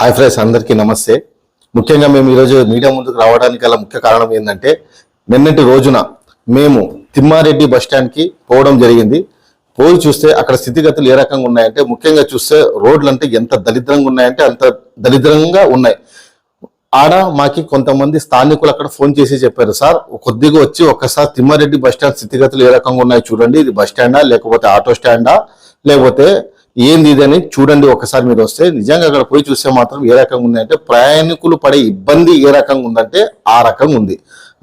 Hi friends అందరికీ నమస్తే. ముఖ్యంగా మేము ఈరోజు మీడియా ముందుకు రావడానికి గల ముఖ్య కారణం ఏంటంటే నిన్నటి రోజున మేము తిమ్మారెడ్డి బస్ స్టాండ్కి పోవడం జరిగింది. పోయి చూస్తే అక్కడ స్థితిగతులు ఏ రకంగా ఉన్నాయంటే ముఖ్యంగా చూస్తే రోడ్లు అంటే ఎంత దరిద్రంగా ఉన్నాయంటే అంత దరిద్రంగా ఉన్నాయి. ఆడ మాకి కొంతమంది స్థానికులు అక్కడ ఫోన్ చేసి చెప్పారు సార్ కొద్దిగా వచ్చి ఒక్కసారి తిమ్మారెడ్డి బస్ స్టాండ్ స్థితిగతులు ఏ రకంగా ఉన్నాయి చూడండి. ఇది బస్ స్టాండా లేకపోతే ఆటో స్టాండా లేకపోతే ఏంది ఇదని అని చూడండి ఒకసారి మీరు వస్తే. నిజంగా అక్కడ పోయి చూస్తే మాత్రం ఏ రకంగా ఉందంటే ప్రయాణికులు పడే ఇబ్బంది ఏ రకంగా ఉందంటే ఆ రకంగా ఉంది.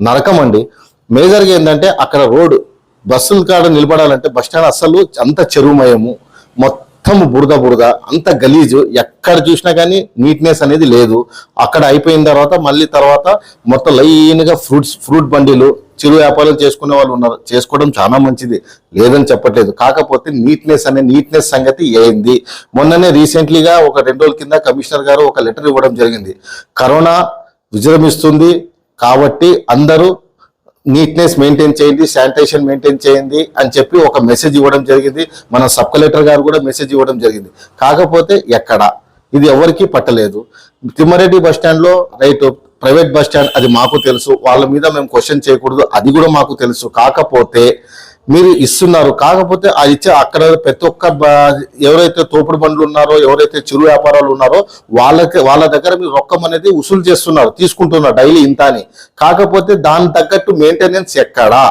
నరకం అండి. మేజర్గా ఏంటంటే అక్కడ రోడ్డు బస్సుల కాడ నిలబడాలంటే బస్ స్టాండ్ అస్సలు అంత చెరువుమయము. మొత్తం మొత్తం బురద బురద అంత గలీజు ఎక్కడ చూసినా కానీ నీట్నెస్ అనేది లేదు. అక్కడ అయిపోయిన తర్వాత మళ్ళీ తర్వాత మొత్తం లైన్గా ఫ్రూట్స్ ఫ్రూట్ బండిలు చిరు వ్యాపారాలు చేసుకునే వాళ్ళు ఉన్నారు. చేసుకోవడం చాలా మంచిది. లేదని చెప్పట్లేదు. కాకపోతే నీట్నెస్ అనే నీట్నెస్ సంగతి ఏంది? మొన్ననే రీసెంట్లీగా ఒక రెండు రోజుల కింద కమిషనర్ గారు ఒక లెటర్ ఇవ్వడం జరిగింది. కరోనా విజృంభిస్తుంది కాబట్టి అందరూ నీట్నెస్ మెయింటైన్ చేయండి శానిటేషన్ మెయింటైన్ చేయండి అని చెప్పి ఒక మెసేజ్ ఇవ్వడం జరిగింది. మన సబ్ కలెక్టర్ గారు కూడా మెసేజ్ ఇవ్వడం జరిగింది. కాకపోతే ఎక్కడ? ఇది ఎవరికీ పట్టలేదు. తిమ్మారెడ్డి బస్ స్టాండ్లో రైట్ ప్రైవేట్ బస్ స్టాండ్ అది మాకు తెలుసు. వాళ్ళ మీద మేము క్వశ్చన్ చేయకూడదు. అది కూడా మాకు తెలుసు. కాకపోతే మీరు ఇస్తున్నారు. కాకపోతే ఆ ఇచ్చే అక్కడ ప్రతి ఒక్క ఎవరైతే తోపుడు బండ్లు ఉన్నారో ఎవరైతే చిరు వ్యాపారాలు ఉన్నారో వాళ్ళకి వాళ్ళ దగ్గర మీరు రొక్కం అనేది వసూలు చేస్తున్నారు తీసుకుంటున్నారు డైలీ ఇంత అని. కాకపోతే దాని తగ్గట్టు మెయింటెనెన్స్ ఎక్కడా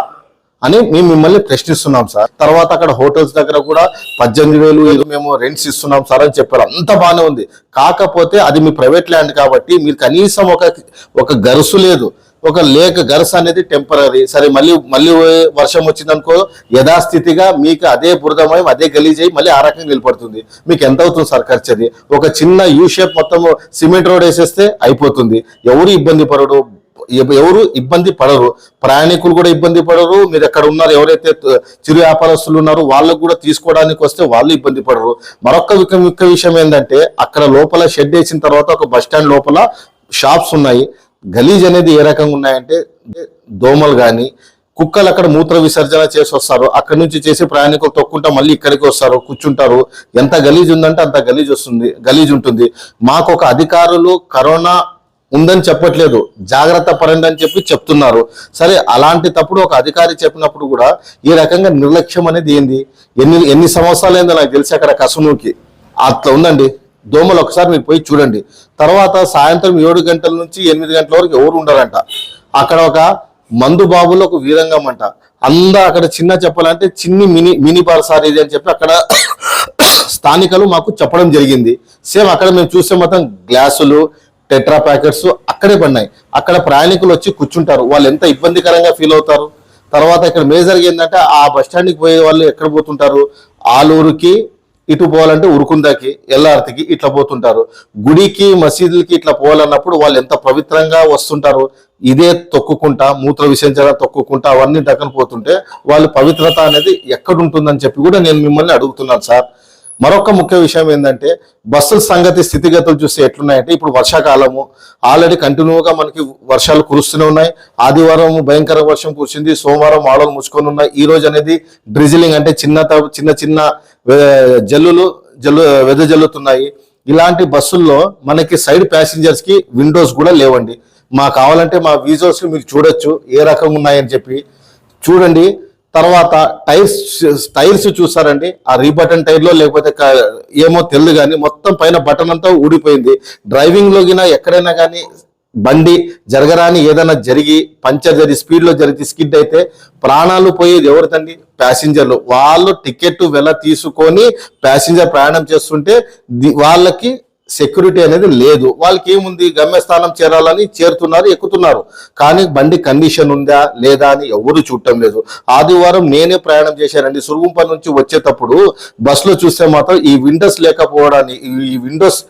అని మేము మిమ్మల్ని ప్రశ్నిస్తున్నాం సార్. తర్వాత అక్కడ హోటల్స్ దగ్గర కూడా పద్దెనిమిది వేలు మేము రెంట్స్ ఇస్తున్నాం సార్ అని చెప్పారు. అంత బాగానే ఉంది. కాకపోతే అది మీ ప్రైవేట్ ల్యాండ్ కాబట్టి మీరు కనీసం ఒక ఒక గరుసు లేదు. ఒక లేక్ గరస్ అనేది టెంపరీ సరే మళ్ళీ మళ్ళీ వర్షం వచ్చిందనుకో యథాస్థితిగా మీకు అదే బురదమయం అదే గలీజ్ అయ్యి మళ్ళీ ఆ రకంగా నిలబడుతుంది. మీకు ఎంత అవుతుంది సార్ ఖర్చు అది ఒక చిన్న యూ షేప్ మొత్తం సిమెంట్ రోడ్ వేసేస్తే అయిపోతుంది. ఎవరు ఇబ్బంది పడడు ఎవరు ఇబ్బంది పడరు. ప్రయాణికులు కూడా ఇబ్బంది పడరు. మీరు ఎక్కడ ఉన్నారు ఎవరైతే చిరు వ్యాపారస్తులు ఉన్నారో వాళ్ళకు కూడా తీసుకోవడానికి వస్తే వాళ్ళు ఇబ్బంది పడరు. మరొక ముఖ్య విషయం ఏంటంటే అక్కడ లోపల షెడ్ వేసిన తర్వాత ఒక బస్ స్టాండ్ లోపల షాప్స్ ఉన్నాయి. గలీజ్ అనేది ఏ రకంగా ఉన్నాయంటే దోమలు కానీ కుక్కలు అక్కడ మూత్ర విసర్జన చేసి వస్తారు. అక్కడ నుంచి చేసి ప్రయాణికులు తొక్కుంటా మళ్ళీ ఇక్కడికి వస్తారు కూర్చుంటారు. ఎంత గలీజ్ ఉందంటే అంత గలీజ్ వస్తుంది గలీజ్ ఉంటుంది. మాకు ఒక అధికారులు కరోనా ఉందని చెప్పట్లేదు. జాగ్రత్త పడండి అని చెప్పి చెప్తున్నారు. సరే అలాంటి తప్పుడు ఒక అధికారి చెప్పినప్పుడు కూడా ఈ రకంగా నిర్లక్ష్యం అనేది ఏంది? ఎన్ని ఎన్ని సంవత్సరాలు ఏందో నాకు తెలిసి అక్కడ కసునూకి. అట్లా ఉందండి. దోమలు ఒకసారి మీరు పోయి చూడండి. తర్వాత సాయంత్రం ఏడు గంటల నుంచి ఎనిమిది గంటల వరకు ఎవరు ఉండరంట. అక్కడ ఒక మందు బాబులో ఒక వీరంగం అంట. అందరూ అక్కడ చిన్న చెప్పాలంటే చిన్ని మినీ మినీ బార్ సార్ ఇది అని చెప్పి అక్కడ స్థానికులు మాకు చెప్పడం జరిగింది. సేమ్ అక్కడ మేము చూస్తే మొత్తం గ్లాసులు టెట్రా ప్యాకెట్స్ అక్కడే పడినాయి. అక్కడ ప్రయాణికులు వచ్చి కూర్చుంటారు. వాళ్ళు ఎంత ఇబ్బందికరంగా ఫీల్ అవుతారు. తర్వాత ఇక్కడ మేజర్గా ఏంటంటే ఆ బస్ స్టాండ్కి పోయే వాళ్ళు ఎక్కడ పోతుంటారు? ఆలూరుకి ఇటు పోవాలంటే ఉరుకుందాకి ఎల్లార్తికి ఇట్లా పోతుంటారు. గుడికి మసీదులకి ఇట్లా పోవాలన్నప్పుడు వాళ్ళు ఎంత పవిత్రంగా వస్తుంటారు ఇదే తొక్కుకుంటా మూత్ర విసర్జన తొక్కుకుంటా అవన్నీ దక్కన పోతుంటే వాళ్ళు పవిత్రత అనేది ఎక్కడుంటుందని చెప్పి కూడా నేను మిమ్మల్ని అడుగుతున్నాను సార్. మరొక ముఖ్య విషయం ఏంటంటే బస్సుల సంగతి స్థితిగతులు చూస్తే ఎట్లున్నాయంటే ఇప్పుడు వర్షాకాలము. ఆల్రెడీ కంటిన్యూగా మనకి వర్షాలు కురుస్తూనే ఉన్నాయి. ఆదివారం భయంకర వర్షం కురిసింది. సోమవారం మాడలు ముచ్చుకొని ఉన్నాయి. ఈ రోజు అనేది డ్రిజిలింగ్ అంటే చిన్న త- చిన్న చిన్న వే- జల్లులు జల్లు వెదజల్లుతున్నాయి ఇలాంటి బస్సుల్లో మనకి సైడ్ ప్యాసింజర్స్కి విండోస్ కూడా లేవండి. మా కావాలంటే మా వీజోస్ని మీరు చూడొచ్చు. ఏ రకంగా ఉన్నాయని చెప్పి. చూడండి. తర్వాత టైర్స్ టైర్స్ చూసారండి? ఆ రీబటన్ టైర్లో లేకపోతే ఏమో తెలియదు కానీ మొత్తం పైన బటన్ అంతా ఊడిపోయింది. డ్రైవింగ్లో ఎక్కడైనా కానీ బండి జరగరాని ఏదైనా జరిగి పంచర్ జరిగి స్పీడ్లో జరిగి స్కిడ్ అయితే ప్రాణాలు పోయేది ఎవరిదండి? ప్యాసింజర్లు. వాళ్ళు టికెట్ వెల తీసుకొని ప్యాసింజర్ ప్రయాణం చేస్తుంటే వాళ్ళకి సెక్యూరిటీ అనేది లేదు. వాళ్ళకి ఏముంది? గమ్యస్థానం చేరాలని చేరుతున్నారు ఎక్కుతున్నారు. కానీ బండి కండిషన్ ఉందా? లేదా అని ఎవరు చూడటం లేదు. ఆదివారం నేనే ప్రయాణం చేశానండి. సురుగుంప నుంచి వచ్చేటప్పుడు బస్సులో చూస్తే మాత్రం ఈ విండోస్ లేకపోవడాన్ని ఈ విండోస్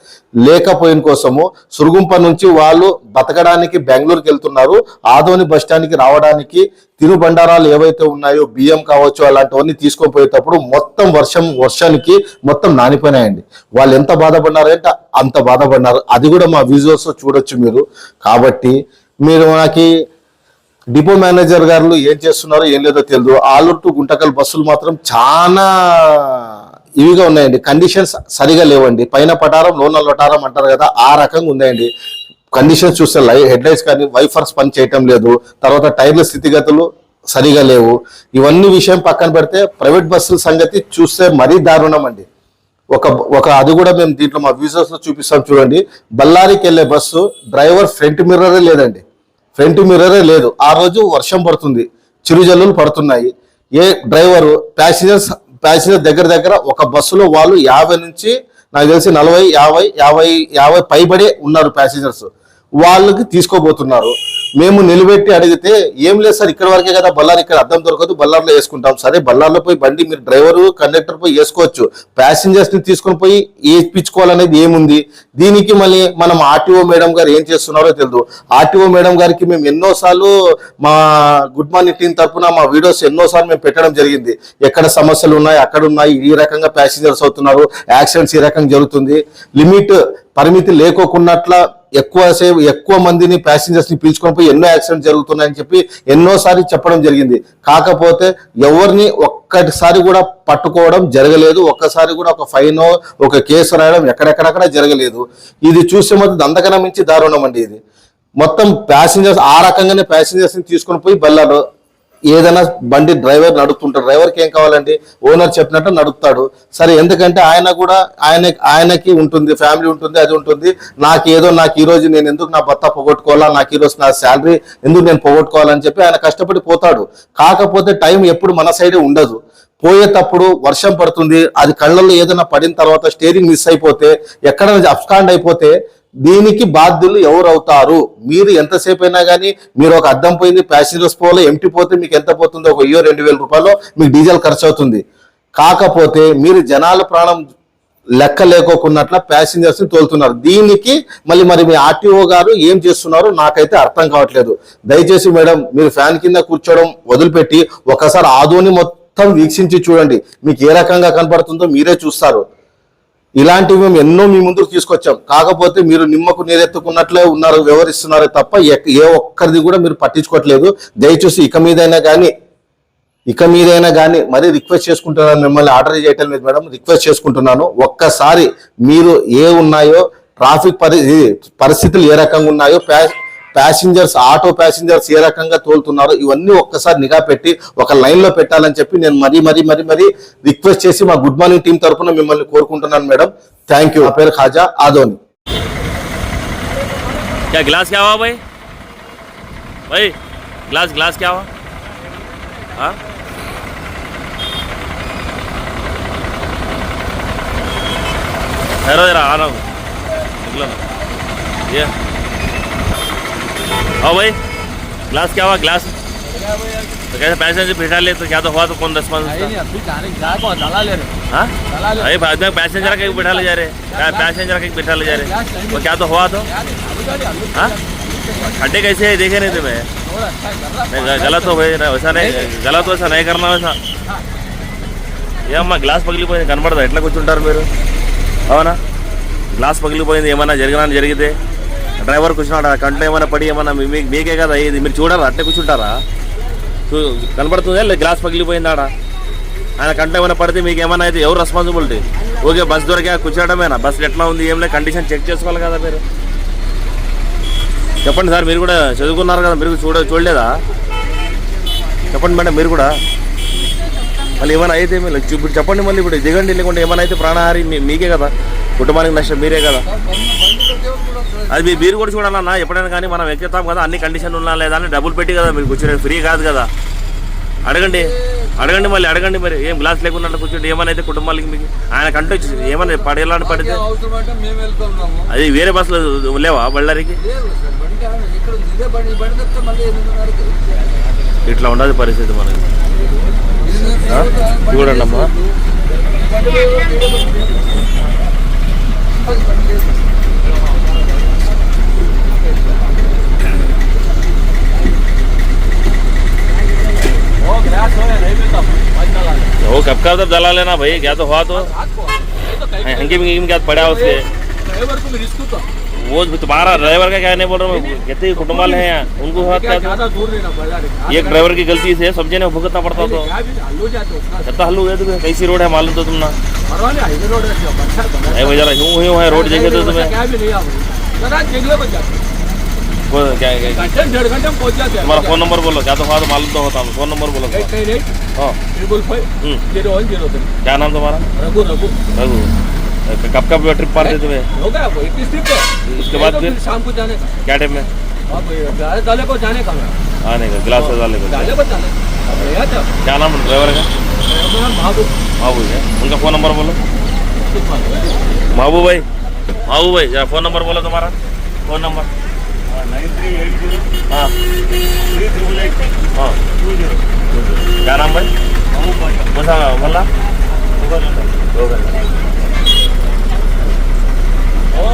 లేకపోయిన కోసము సురుగుంప నుంచి వాళ్ళు బతకడానికి బెంగళూరుకి వెళ్తున్నారు. ఆదోని బస్ స్టాండ్కి రావడానికి తినుబండారాలు ఏవైతే ఉన్నాయో బియ్యం కావచ్చు అలాంటివన్నీ తీసుకోకపోయేటప్పుడు మొత్తం వర్షం వర్షానికి మొత్తం నానిపోయినాయండి. వాళ్ళు ఎంత బాధపడినారంటే అంత బాధపడినారు. అది కూడా మా వీజువల్స్లో చూడొచ్చు మీరు. కాబట్టి మీరు నాకు డిపో మేనేజర్ గారు ఏం చేస్తున్నారో ఏం లేదో తెలియదు. ఆలూరు టు గుంటకల్ బస్సులు మాత్రం చాలా ఇవిగా ఉన్నాయండి. కండిషన్స్ సరిగా లేవండి. పైన పటారం లోన లొటారం అంటారు కదా ఆ రకంగా ఉన్నాయండి. కండిషన్స్ చూస్తే లై హెడ్ లైట్స్ కానీ వైఫర్స్ పని చేయటం లేదు. తర్వాత టైర్ల స్థితిగతులు సరిగా లేవు. ఇవన్నీ విషయం పక్కన పెడితే ప్రైవేట్ బస్సుల సంగతి చూస్తే మరీ దారుణం అండి ఒక ఒక అది కూడా మేము దీంట్లో మా వ్యూజర్స్లో చూపిస్తాం చూడండి. బళ్ళారికి వెళ్ళే బస్సు డ్రైవర్ ఫ్రంట్ మిర్రరే లేదండి. ఫ్రంట్ మిర్రరే లేదు. ఆ రోజు వర్షం పడుతుంది. చిరుజల్లులు పడుతున్నాయి. ఏ డ్రైవరు ప్యాసింజర్స్ ప్యాసింజర్ దగ్గర దగ్గర ఒక బస్సులో వాళ్ళు యాభై నుంచి నాకు తెలిసి నలభై యాభై యాభై యాభై పైబడే ఉన్నారు ప్యాసింజర్స్. వాళ్ళకి తీసుకోబోతున్నారు. మేము నిలబెట్టి అడిగితే ఏం లేదు సార్ ఇక్కడ వరకే కదా బల్లారు ఇక్కడ అర్థం దొరకదు బల్లార్లో వేసుకుంటాం. సరే బల్లార్లో పోయి బండి మీరు డ్రైవరు కండక్టర్ పోయి వేసుకోవచ్చు. ప్యాసింజర్స్ని తీసుకొని పోయి వేయించుకోవాలనేది ఏముంది? దీనికి మళ్ళీ మనం ఆర్టీఓ మేడం గారు ఏం చేస్తున్నారో తెలియదు ఆర్టీఓ మేడం గారికి మేము ఎన్నోసార్లు మా గుడ్ మార్నింగ్ టీం తరఫున మా వీడియోస్ ఎన్నోసార్లు మేము పెట్టడం జరిగింది. ఎక్కడ సమస్యలు ఉన్నాయి అక్కడ ఉన్నాయి ఈ రకంగా ప్యాసింజర్స్ అవుతున్నారు యాక్సిడెంట్స్ ఈ రకంగా జరుగుతుంది. లిమిట్ పరిమితి లేకోకున్నట్ల ఎక్కువ సేపు ఎక్కువ మందిని ప్యాసింజర్స్ని పీల్చుకొని పోయి ఎన్నో యాక్సిడెంట్ జరుగుతున్నాయని చెప్పి ఎన్నోసారి చెప్పడం జరిగింది. కాకపోతే ఎవరిని ఒక్కటిసారి కూడా పట్టుకోవడం జరగలేదు. ఒక్కసారి కూడా ఒక ఫైన్ ఒక కేసు రాయడం ఎక్కడెక్కడక్కడ జరగలేదు. ఇది చూసే మొత్తం దందకన మించి దారుణం అండి ఇది. మొత్తం ప్యాసింజర్స్ ఆ రకంగానే ప్యాసింజర్స్ని తీసుకొని పోయి బల్లారు ఏదైనా బండి డ్రైవర్ నడుపుతుంటాడు. డ్రైవర్కి ఏం కావాలండి? ఓనర్ చెప్పినట్టు నడుపుతాడు. సరే ఎందుకంటే ఆయన కూడా ఆయన ఆయనకి ఉంటుంది ఫ్యామిలీ ఉంటుంది అది ఉంటుంది. నాకు ఏదో నాకు ఈరోజు నేను ఎందుకు నా భర్త పోగొట్టుకోవాలా? నాకు ఈరోజు నా శాలరీ ఎందుకు నేను పోగొట్టుకోవాలని చెప్పి ఆయన కష్టపడి పోతాడు. కాకపోతే టైం ఎప్పుడు మన సైడే ఉండదు. పోయేటప్పుడు వర్షం పడుతుంది అది కళ్ళల్లో ఏదైనా పడిన తర్వాత స్టీరింగ్ మిస్ అయిపోతే ఎక్కడ అప్స్కాండ్ అయిపోతే దీనికి బాధ్యులు ఎవరు అవుతారు మీరు ఎంతసేపు అయినా కానీ మీరు ఒక అద్దం పోయింది ప్యాసింజర్స్ పోలే ఎంటీ పోతే మీకు ఎంత పోతుందో? ఒక వెయ్యో రెండు వేల రూపాయలు మీకు డీజిల్ ఖర్చు అవుతుంది. కాకపోతే మీరు జనాల ప్రాణం లెక్క లేకోకున్నట్ల ప్యాసింజర్స్ని తోలుతున్నారు. దీనికి మళ్ళీ మరి మీ ఆర్టీఓ గారు ఏం చేస్తున్నారో నాకైతే అర్థం కావట్లేదు. దయచేసి మేడం మీరు ఫ్యాన్ కింద కూర్చోవడం వదిలిపెట్టి ఒకసారి ఆదోని మొత్తం వీక్షించి చూడండి. మీకు ఏ రకంగా కనపడుతుందో మీరే చూస్తారు. ఇలాంటివి మేము ఎన్నో మీ ముందుకు తీసుకొచ్చాం. కాకపోతే మీరు నిమ్మకు నీరెత్తుకున్నట్లే ఉన్నారు వివరిస్తున్నారు తప్ప ఏ ఒక్కరిది కూడా మీరు పట్టించుకోవట్లేదు. దయచేసి ఇక మీదైనా కానీ ఇక మీదైనా కానీ మరీ రిక్వెస్ట్ చేసుకుంటున్నాను. మిమ్మల్ని ఆర్డర్ చేయటం లేదు మేడం రిక్వెస్ట్ చేసుకుంటున్నాను. ఒక్కసారి మీరు ఏ ఉన్నాయో ట్రాఫిక్ పరి పరిస్థితులు ఏ రకంగా ఉన్నాయో ప్యా ప్యాసింజర్స్ ఆటో ప్యాసింజర్స్ ఏ రకంగా తోలుతున్నారో ఇవన్నీ ఒక్కసారి నిఘా పెట్టి ఒక లైన్ లో పెట్టాలని చెప్పి నేను మరీ మరీ మరీ మరీ రిక్వెస్ట్ చేసి మా గుడ్ మార్నింగ్ టీం తరఫున మిమ్మల్ని కోరుకుంటున్నాను మేడం థ్యాంక్ యూ నా పేరు ఖాజా ఆదోని क्या गिलास क्या हुआ भाई भाई गिलास गिलास क्या हुआ हाँ ठहरो जरा आ रहा हूँ निकलो ना ये आओ भाई गिलास क्या हुआ गिलास तो कैसे पैसे से बिठा ले तो क्या तो हुआ तो कौन रिस्पॉन्स हाँ अरे बाद में पैसेंजर के बिठा ले जा रहे क्या पैसेंजर के बिठा ले जा रहे तो क्या तो हुआ तो हाँ खड्डे कैसे है देखे नहीं थे मैं नहीं, ग- गलत हो भाई वैसा नहीं गलत वैसा नहीं करना वैसा ఏ అమ్మా గ్లాస్ పగిలిపోయింది కనబడదా ఎట్లా కూర్చుంటారు మీరు అవునా గ్లాస్ పగిలిపోయింది ఏమన్నా జరిగినా జరిగితే డ్రైవర్ కూర్చున్నాడా? కంట్లో ఏమైనా పడి ఏమన్నా మీకే కదా ఇది? మీరు చూడరా అట్లే కూర్చుంటారా? చూ కనబడుతుందా? లేదు గ్లాస్ పగిలిపోయిందా ఆడ ఆయన కంట్లో ఏమైనా పడితే మీకు ఏమైనా అయితే ఎవరు రెస్పాన్సిబిలిటీ ఓకే బస్ దొరికా కూర్చోవడమేనా బస్ ఎట్లా ఉంది? ఏం లేదు కండిషన్ చెక్ చేసుకోవాలి కదా మీరు. చెప్పండి సార్ మీరు కూడా చదువుకున్నారు కదా మీరు చూడ చూడలేదా? చెప్పండి మేడం మీరు కూడా. మళ్ళీ ఏమైనా అయితే మీరు ఇప్పుడు చెప్పండి మళ్ళీ ఇప్పుడు దిగండి లేకుంటే ఏమైనా అయితే ప్రాణహారి మీకే కదా. కుటుంబానికి నష్టం మీరే కదా. అది మీ- మీరు కూడా చూడాలన్నా ఎప్పుడైనా కానీ మనం ఎక్కుతాం కదా అన్ని కండిషన్లు ఉన్నా లేదా అని డబ్బులు పెట్టి కదా మీరు కూర్చునే ఫ్రీ కాదు కదా. అడగండి. అడగండి మళ్ళీ అడగండి మరి. ఏం గ్లాస్ లేకుండా కూర్చుంటే ఏమైనా అయితే కుటుంబాలకి మీకు ఆయన కంటే ఏమైనా పడేలాంటి పడితే అది వేరే బస్సులు లేవా బళ్ళారికి? ఇట్లా ఉండదు పరిస్థితి మనకి? చూడండి అమ్మా. वो कब का तब जला लेना भाई? क्या तो हुआ तो? हंगी में क्या पड़ा उसके। वो तुम्हारा ड्राइवर का क्या नहीं बोल रहा हूँ कहते ही कुटुंबाल है यहाँ उनको एक ड्राइवर की गलती से समझे ना भुगतना पड़ता तो। कितना हल्लू है तुम्हें कैसी रोड है मालूम तो तुम ना भाई जरा यूँ यूँ है रोड देखे तो तुम्हें। क्या हमारा फ़ोन नंबर बोलो क्या तो तो मालूम तो होता फ़ोन नंबर बोलो हाँ। हम्म। क्या नाम तुम्हारा? रघु रघु। रघु। कब कब ट्रिप मारते तुम्हें? हो गया वो इक्कीस ट्रिप है। उसके बाद फिर? शाम को जाने का। क्या टाइम में दाले को जाने का आने का गिलास डाले को दाले को जाने था क्या नाम ड्राइवर का? मैं महाबू महबूब। है। उनका फ़ोन नंबर बोलो। महबूब भाई। महबूब भाई फ़ोन नंबर बोलो तुम्हारा। फ़ोन नंबर हाँ। हाँ। क्या नाम भाई? कौन सा बोला